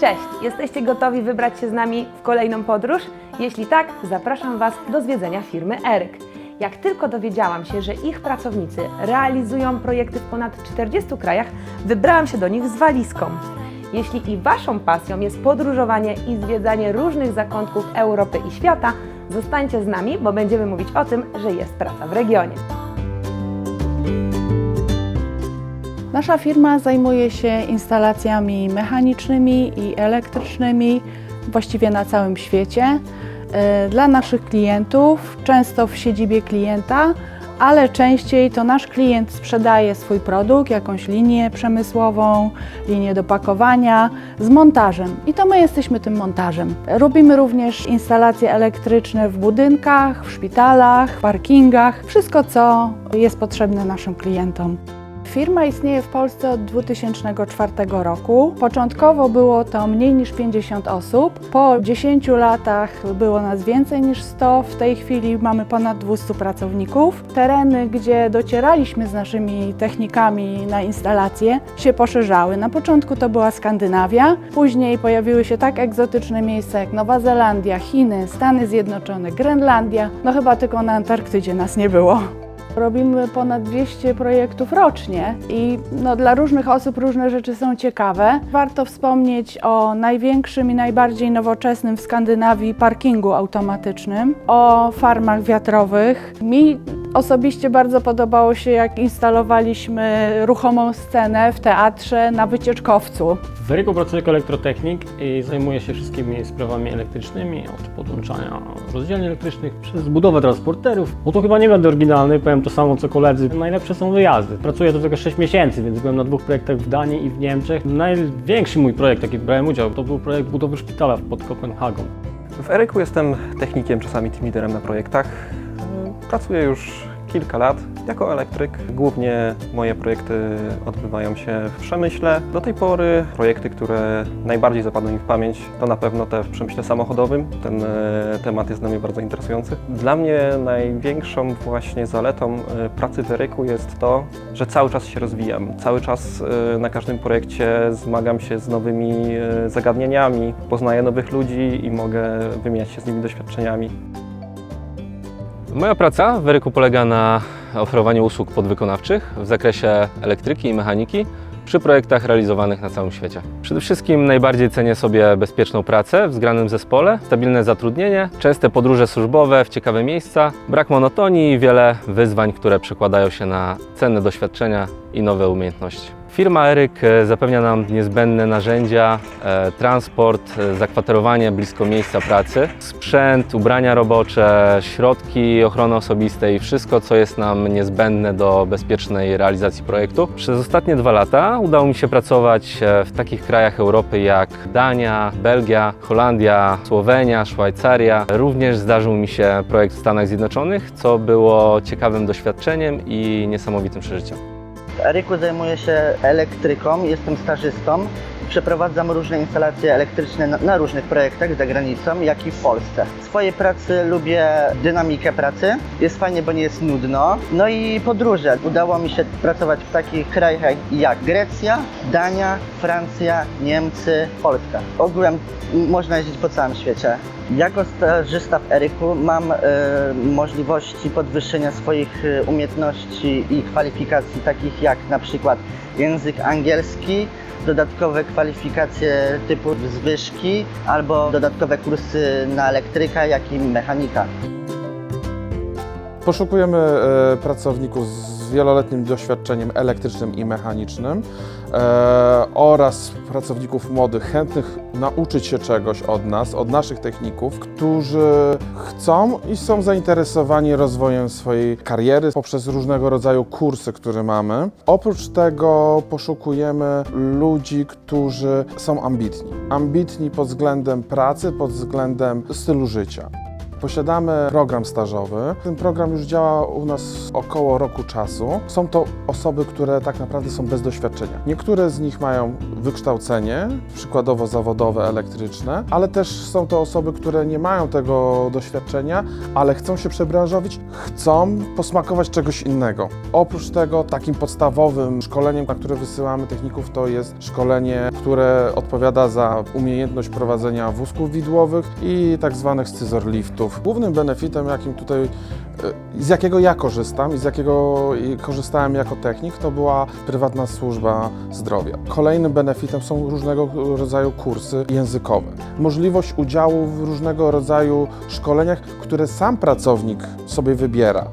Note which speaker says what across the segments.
Speaker 1: Cześć! Jesteście gotowi wybrać się z nami w kolejną podróż? Jeśli tak, zapraszam Was do zwiedzenia firmy Eryk. Jak tylko dowiedziałam się, że ich pracownicy realizują projekty w ponad 40 krajach, wybrałam się do nich z walizką. Jeśli i Waszą pasją jest podróżowanie i zwiedzanie różnych zakątków Europy i świata, zostańcie z nami, bo będziemy mówić o tym, że jest praca w regionie.
Speaker 2: Nasza firma zajmuje się instalacjami mechanicznymi i elektrycznymi właściwie na całym świecie. E, Dla naszych klientów, często w siedzibie klienta, ale częściej to nasz klient sprzedaje swój produkt, jakąś linię przemysłową, linię do pakowania z montażem. I to my jesteśmy tym montażem. Robimy również instalacje elektryczne w budynkach, w szpitalach, w parkingach, wszystko co jest potrzebne naszym klientom. Firma istnieje w Polsce od 2004 roku. Początkowo było to mniej niż 50 osób. Po 10 latach było nas więcej niż 100. W tej chwili mamy ponad 200 pracowników. Tereny, gdzie docieraliśmy z naszymi technikami na instalacje, się poszerzały. Na początku to była Skandynawia, później pojawiły się tak egzotyczne miejsca jak Nowa Zelandia, Chiny, Stany Zjednoczone, Grenlandia. No chyba tylko na Antarktydzie nas nie było. Robimy ponad 200 projektów rocznie i no, dla różnych osób różne rzeczy są ciekawe. Warto wspomnieć o największym i najbardziej nowoczesnym w Skandynawii parkingu automatycznym, o farmach wiatrowych. Mi osobiście bardzo podobało się, jak instalowaliśmy ruchomą scenę w teatrze na wycieczkowcu.
Speaker 3: W Eryku pracuję jako elektrotechnik i zajmuję się wszystkimi sprawami elektrycznymi, od podłączania rozdzielni elektrycznych przez budowę transporterów. Bo to chyba nie będę oryginalny, powiem to samo co koledzy. Najlepsze są wyjazdy. Pracuję tu tylko 6 miesięcy, więc byłem na dwóch projektach w Danii i w Niemczech. Największy mój projekt, jaki brałem udział, to był projekt budowy szpitala pod Kopenhagą.
Speaker 4: W Eryku jestem technikiem, czasami team leaderem na projektach. Pracuję już kilka lat jako elektryk. Głównie moje projekty odbywają się w przemyśle. Do tej pory projekty, które najbardziej zapadły mi w pamięć, to na pewno te w przemyśle samochodowym. Ten e, temat jest dla mnie bardzo interesujący. Dla mnie największą właśnie zaletą e, pracy w Eryku jest to, że cały czas się rozwijam. Cały czas e, na każdym projekcie zmagam się z nowymi zagadnieniami, poznaję nowych ludzi i mogę wymieniać się z nimi doświadczeniami.
Speaker 5: Moja praca w Eryku polega na oferowaniu usług podwykonawczych w zakresie elektryki i mechaniki przy projektach realizowanych na całym świecie. Przede wszystkim najbardziej cenię sobie bezpieczną pracę w zgranym zespole, stabilne zatrudnienie, częste podróże służbowe w ciekawe miejsca, brak monotonii i wiele wyzwań, które przekładają się na cenne doświadczenia i nowe umiejętności. Firma Eryk e, zapewnia nam niezbędne narzędzia, e, transport, e, zakwaterowanie blisko miejsca pracy, sprzęt, ubrania robocze, środki ochrony osobistej, wszystko co jest nam niezbędne do bezpiecznej realizacji projektu. Przez ostatnie dwa lata udało mi się pracować w takich krajach Europy jak Dania, Belgia, Holandia, Słowenia, Szwajcaria. Również zdarzył mi się projekt w Stanach Zjednoczonych, co było ciekawym doświadczeniem i niesamowitym przeżyciem.
Speaker 6: Eryku zajmuję się elektryką, jestem stażystą. Przeprowadzam różne instalacje elektryczne na, różnych projektach za granicą, jak i w Polsce. W swojej pracy lubię dynamikę pracy. Jest fajnie, bo nie jest nudno. No i podróże. Udało mi się pracować w takich krajach jak Grecja, Dania, Francja, Niemcy, Polska. Ogółem można jeździć po całym świecie. Jako stażysta w Eryku mam e, możliwości podwyższenia swoich e, umiejętności i kwalifikacji, takich jak na przykład język angielski, dodatkowe kwalifikacje typu zwyżki albo dodatkowe kursy na elektryka, jak i mechanika.
Speaker 7: Poszukujemy e, pracowników z wieloletnim doświadczeniem elektrycznym i mechanicznym oraz pracowników młodych, chętnych nauczyć się czegoś od nas, od naszych techników, którzy chcą i są zainteresowani rozwojem swojej kariery poprzez różnego rodzaju kursy, które mamy. Oprócz tego poszukujemy ludzi, którzy są ambitni. Ambitni pod względem pracy, pod względem stylu życia. Posiadamy program stażowy. Ten program już działa u nas około roku czasu. Są to osoby, które tak naprawdę są bez doświadczenia. Niektóre z nich mają wykształcenie, przykładowo zawodowe, elektryczne, ale też są to osoby, które nie mają tego doświadczenia, ale chcą się przebranżowić, chcą posmakować czegoś innego. Oprócz tego takim podstawowym szkoleniem, na które wysyłamy techników, to jest szkolenie, które odpowiada za umiejętność prowadzenia wózków widłowych i tak zwanych scyzor liftów. Głównym benefitem, jakim tutaj, e, z jakiego ja korzystam i z jakiego korzystałem jako technik, to była prywatna służba zdrowia. Kolejnym benefitem są różnego rodzaju kursy językowe. Możliwość udziału w różnego rodzaju szkoleniach, które sam pracownik sobie wybiera.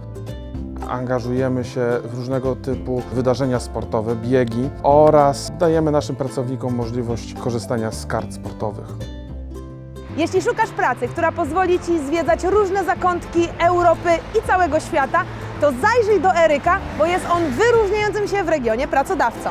Speaker 7: Angażujemy się w różnego typu wydarzenia sportowe, biegi oraz dajemy naszym pracownikom możliwość korzystania z kart sportowych.
Speaker 1: Jeśli szukasz pracy, która pozwoli Ci zwiedzać różne zakątki Europy i całego świata, to zajrzyj do Eryka, bo jest on wyróżniającym się w regionie pracodawcą.